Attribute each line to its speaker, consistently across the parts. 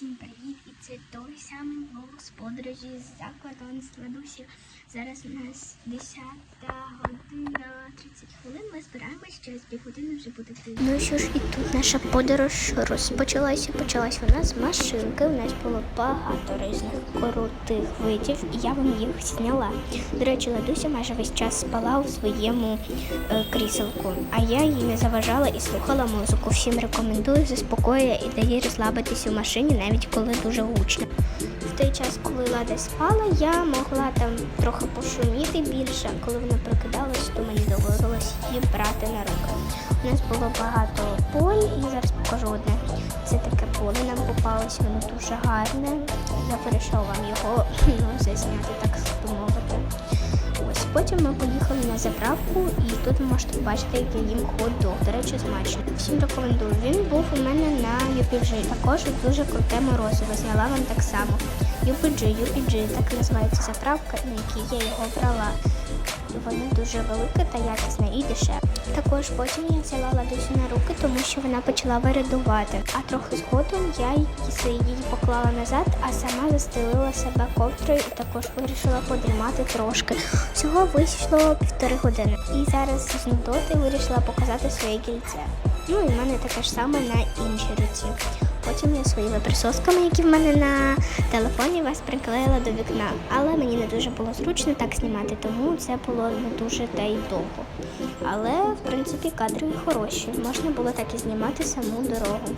Speaker 1: Всім привіт! Це той влог з подорожі з закладу Ладусів. Зараз у нас 10 година 30 хвилин. Ми збираємось через півгодини вже буде ти. Ну що ж, і тут наша подорож розпочалася. Почалась вона з машинки. У нас було багато різних крутих видів, і я вам їх зняла. До речі, Ладуся майже весь час спала у своєму е, кріселку, а я їй не заважала і слухала музику. Всім рекомендую, заспокоює і дає розслабитися у машині, навіть коли дуже гучно. В той час, коли Лада спала, я могла там трохи пошуміти більше. Коли вона прокидалась, то мені доводилось її брати на руки. У нас було багато поль, і зараз покажу одне. Це таке поле нам попалось, воно дуже гарне. Я вирішила вам його ну, зазняти, так би мовити. Потім ми поїхали на заправку, і тут ви можете побачити, як я їм хот-дог. До речі, смачно. Всім рекомендую. Він був у мене на UPG. Також дуже круте морозиво. Зняла вам так само. UPG, UPG, так називається заправка, на якій я його брала. І вони дуже великі та якісне і дешеве. Також потім я взяла ладусю на руки, тому що вона почала вирядувати. А трохи згодом я її поклала назад, а сама застелила себе ковдрою і також вирішила подрімати трошки. Всього вийшло півтори години. І зараз з нудоти вирішила показати своє кільце. Ну і в мене таке ж саме на іншій руці. Потім я своїми присосками, які в мене на телефоні, вас приклеїла до вікна. Але мені не дуже було зручно так знімати, тому це було не дуже та й довго. Але в принципі кадри хороші. Можна було так і знімати саму дорогу.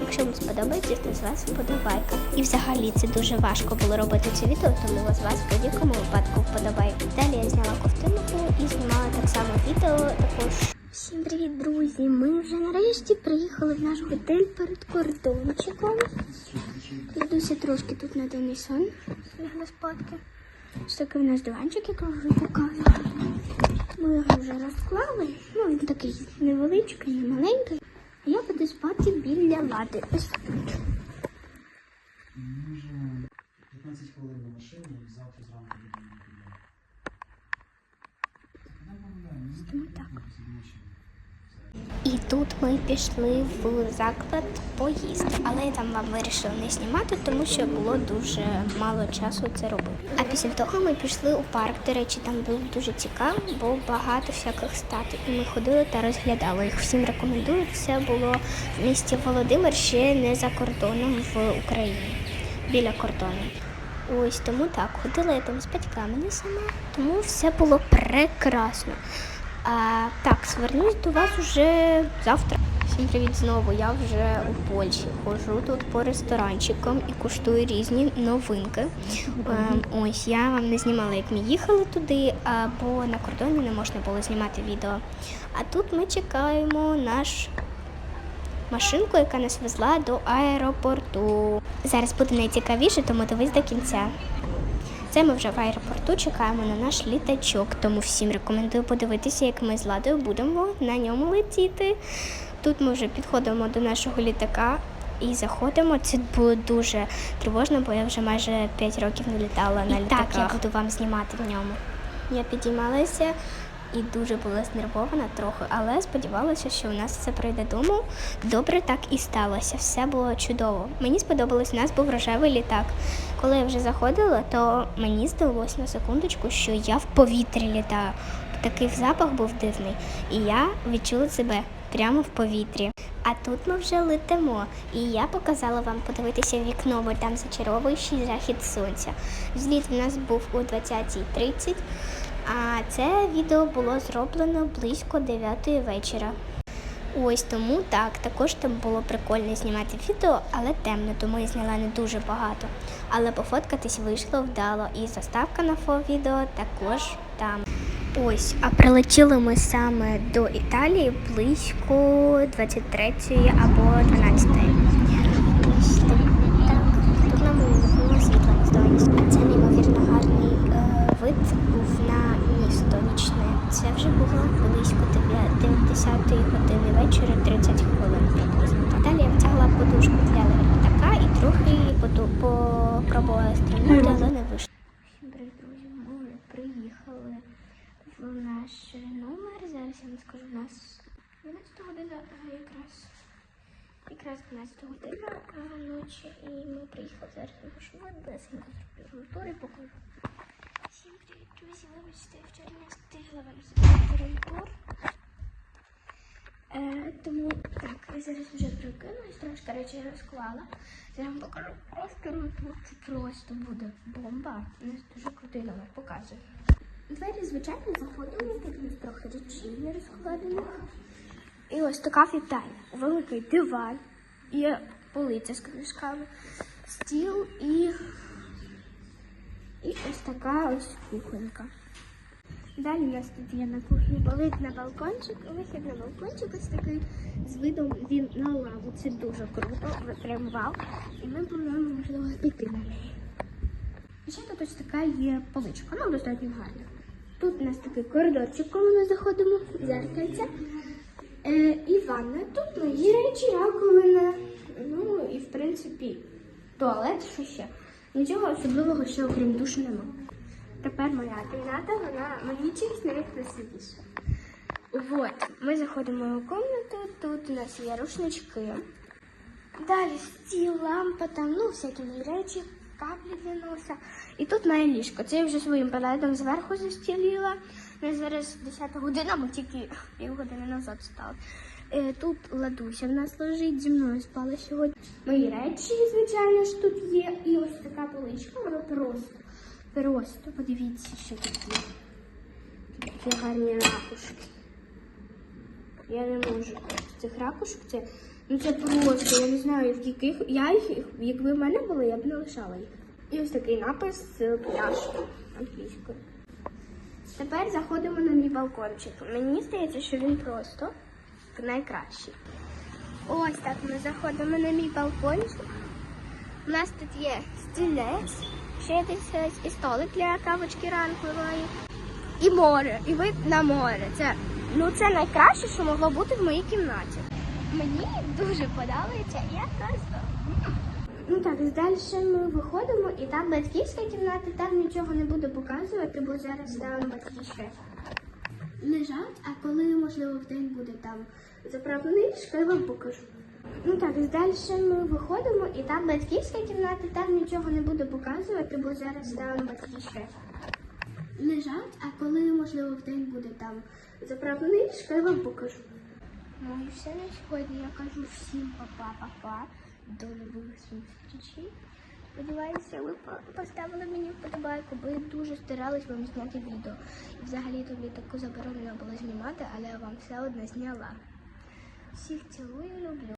Speaker 1: Якщо вам сподобається, то з вас вподобайка. І взагалі це дуже важко було робити це відео, тому з вас в будь-якому випадку вподобайка. Далі я зняла ковтинку і знімала так само відео також. Всім привіт, друзі! Ми вже нарешті приїхали в наш готель перед кордончиком. Дідуся трошки тут на денний сон лягла спадки. Ось такий у нас диванчик, як вже показувала. Ми його вже розклали. Ну, він такий невеличкий, не маленький. А я буду спати біля лади. Ось тут.
Speaker 2: Ми 15 хвилин на машині і завтра зранку будемо туди.
Speaker 1: Ну, так. І тут ми пішли в заклад поїсти, але я там вам вирішила не знімати, тому що було дуже мало часу це робити. А після того ми пішли у парк. До речі, там було дуже цікаво, бо багато всяких статуй. І ми ходили та розглядали їх. Всім рекомендую. Це було в місті Володимир, ще не за кордоном в Україні, біля кордону. Ось тому так, ходила я там з батьками не сама, тому все було прекрасно. А, так, звернусь до вас уже завтра. Всім привіт знову. Я вже у Польщі ходжу тут по ресторанчикам і куштую різні новинки. Ем, ось я вам не знімала, як ми їхали туди, а, бо на кордоні не можна було знімати відео. А тут ми чекаємо наш машинку, яка нас везла до аеропорту. Зараз буде найцікавіше, тому дивись до кінця. Це ми вже в аеропорту чекаємо на наш літачок, тому всім рекомендую подивитися, як ми з Ладою будемо на ньому летіти. Тут ми вже підходимо до нашого літака і заходимо. Це було дуже тривожно, бо я вже майже 5 років не літала на літаках. Так, я буду вам знімати в ньому. Я підіймалася і дуже була знервована трохи, але сподівалася, що у нас все пройде дому. Добре так і сталося. Все було чудово. Мені сподобалось, у нас був рожевий літак. Коли я вже заходила, то мені здалося на секундочку, що я в повітрі літаю. Такий запах був дивний, і я відчула себе прямо в повітрі. А тут ми вже летимо, і я показала вам подивитися вікно, бо там зачаровуючий захід сонця. Зліт у нас був о 20.30, а це відео було зроблено близько 9 вечора. Ось тому так, також там було прикольно знімати відео, але темно, тому я зняла не дуже багато. Але пофоткатись вийшло вдало, і заставка на фо відео також там. Ось, а прилетіли ми саме до Італії близько 23 або 12. Ось так. Тут нам було світло не здалося. Це неймовірно гарний е, вид був на місто нічне. Це вже було близько 10 години вечора, 30 хвилин приблизно. Далі я втягла подушку для літака і трохи поду- попробувала стрільнути, але не вийшло. Всім привіт, друзі. Ми вже приїхали в наш номер. Зараз я вам скажу, у нас 12 година якраз. Якраз 12 година ночі і ми поїхав. Зараз я швидесенько зроблю тур і покажу. Всім привіт, друзі! Вибачте, вчора не встигла вам зробити тур. Е, тому так, я зараз вже прокинулась, трошки речей розклала. Зараз вам покажу просто роту. Це просто буде бомба. У нас дуже крутий номер показує. Двері, звичайно, заходимо, тут у трохи речей не розкладених. І ось така вітальня. Великий диван, є полиця з книжками, стіл і, і ось така ось кухонька. Далі у нас тут є на кухні вихід на балкончик. Вихід на балкончик ось такий з видом він на лаву. Це дуже круто, прям вау. І ми плануємо можливо піти на неї. І ще тут ось така є поличка, ну достатньо гарна. Тут у нас такий коридорчик, коли ми заходимо, зеркальце. Е, і ванна. Тут мої речі, раковина. Ну і в принципі туалет, що ще. Нічого особливого ще окрім душу нема. Тепер моя кімната, вона мені чимось найкрасивіша. Вот, ми заходимо в кімнату, тут у нас є рушнички. Далі стіл, лампа, там, ну, всякі мої речі, для носа. І тут моє ліжко. Це я вже своїм палетом зверху застіліла. На зараз 10 година, ми тільки півгодини назад стали. Е, тут ладуся в нас лежить, зі мною спала сьогодні. Мої речі, звичайно ж, тут є. І ось така поличка, вона просто, просто, подивіться, що тут є. Такі гарні ракушки. Я не можу цих ракушок. Це, ну це просто, я не знаю, в яких. Я їх, якби в мене були, я б не лишала їх. І ось такий напис з пляшки англійською. Тепер заходимо на мій балкончик. Мені здається, що він просто найкращий. Ось так ми заходимо на мій балкончик. У нас тут є стілець, ще стілець і столик для кавочки ранкової. І море, і вид на море. Це, ну, це найкраще, що могло бути в моїй кімнаті. Мені дуже подобається, я просто. Ну так, далі ми виходимо, і там батьківська кімната, там нічого не буду показувати, бо зараз там батьки лежать, а коли, можливо, в день буде там заправлений я вам покажу. Ну так, далі ми виходимо, і там батьківська кімната, там нічого не буду показувати, бо зараз там батьки лежать, а коли, можливо, в день буде там заправлений я вам покажу. Ну все на сьогодні. Я кажу всім па-па-па-па. До нових зустрічей. Сподіваюся, ви поставили мені вподобайку, бо я дуже старалась вам зняти відео. І взагалі тобі таку заборонено було знімати, але я вам все одно зняла. Всіх цілую, люблю.